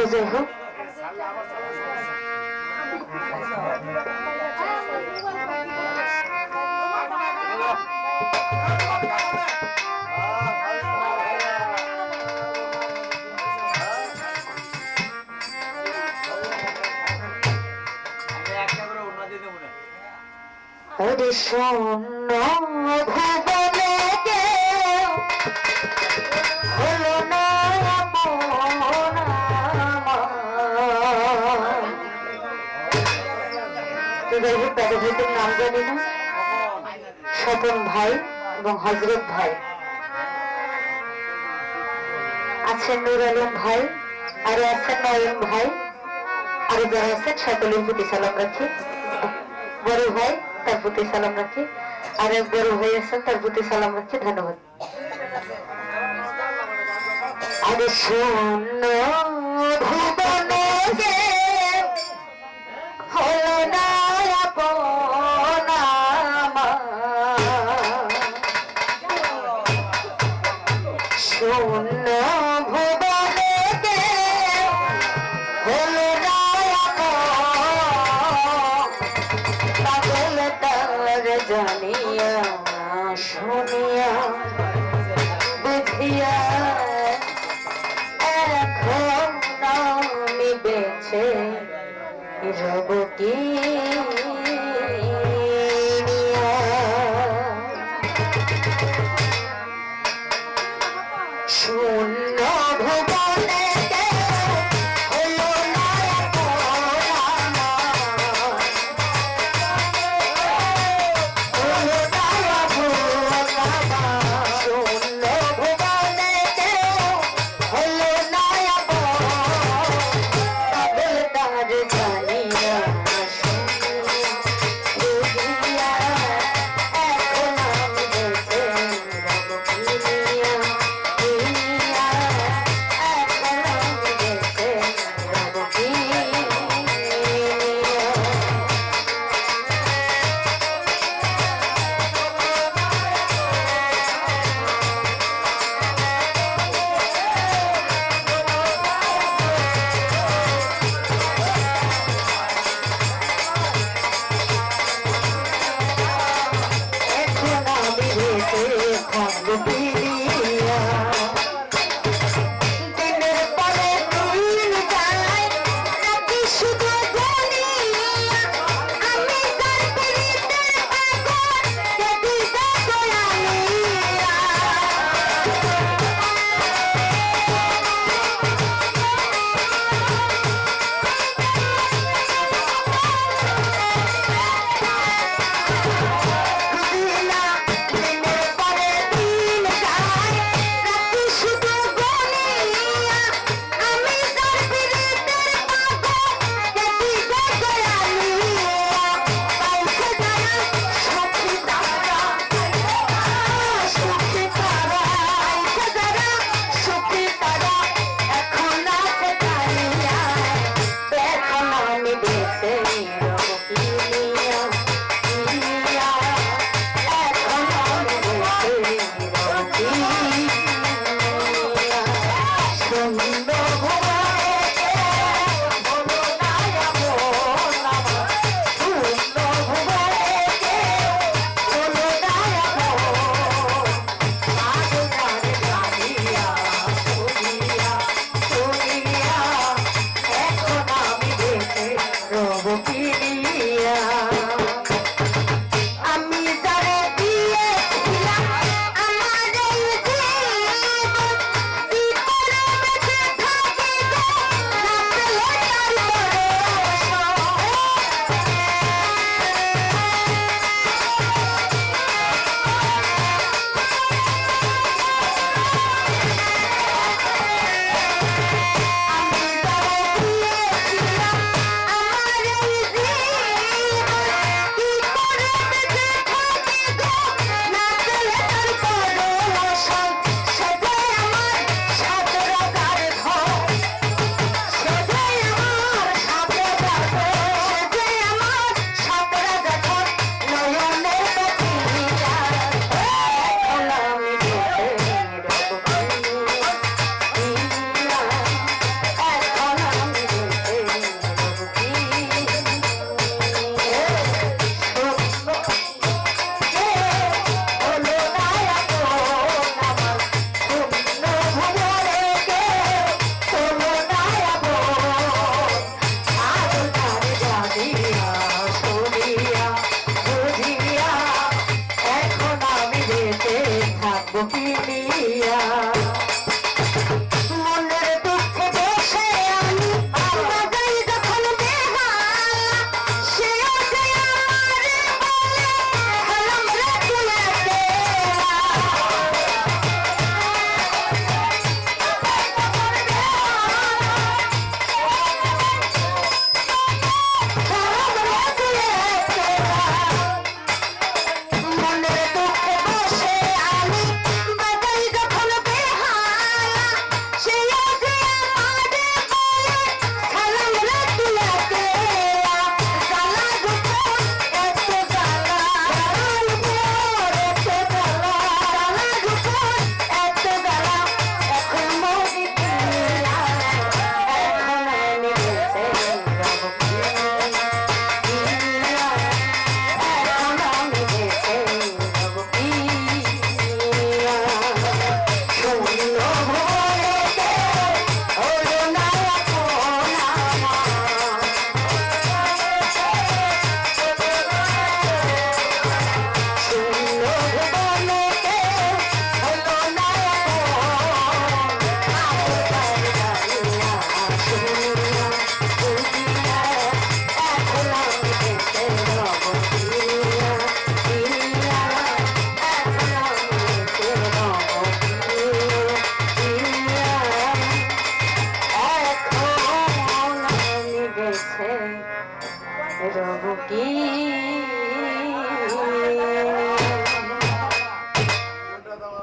তো যাই হোক ওরে শূন্য ভুবনে তো যাই নাম জানি না স্বপন ভাই এবং হজরত ভাই। আছেন আলম ভাই, আরও আছেন নয়ন ভাই যারা আছেন সকলের প্রতি সালাম রাখি। বড় ভাই, তার প্রতি সালাম রাখি। আর বড় ভাই আছেন, তার প্রতি সালাম রাখি, ধন্যবাদ। আরে শূন্য বেছে রব কি শূন্য Thank. কি এখন আমি বেঁচে রব কি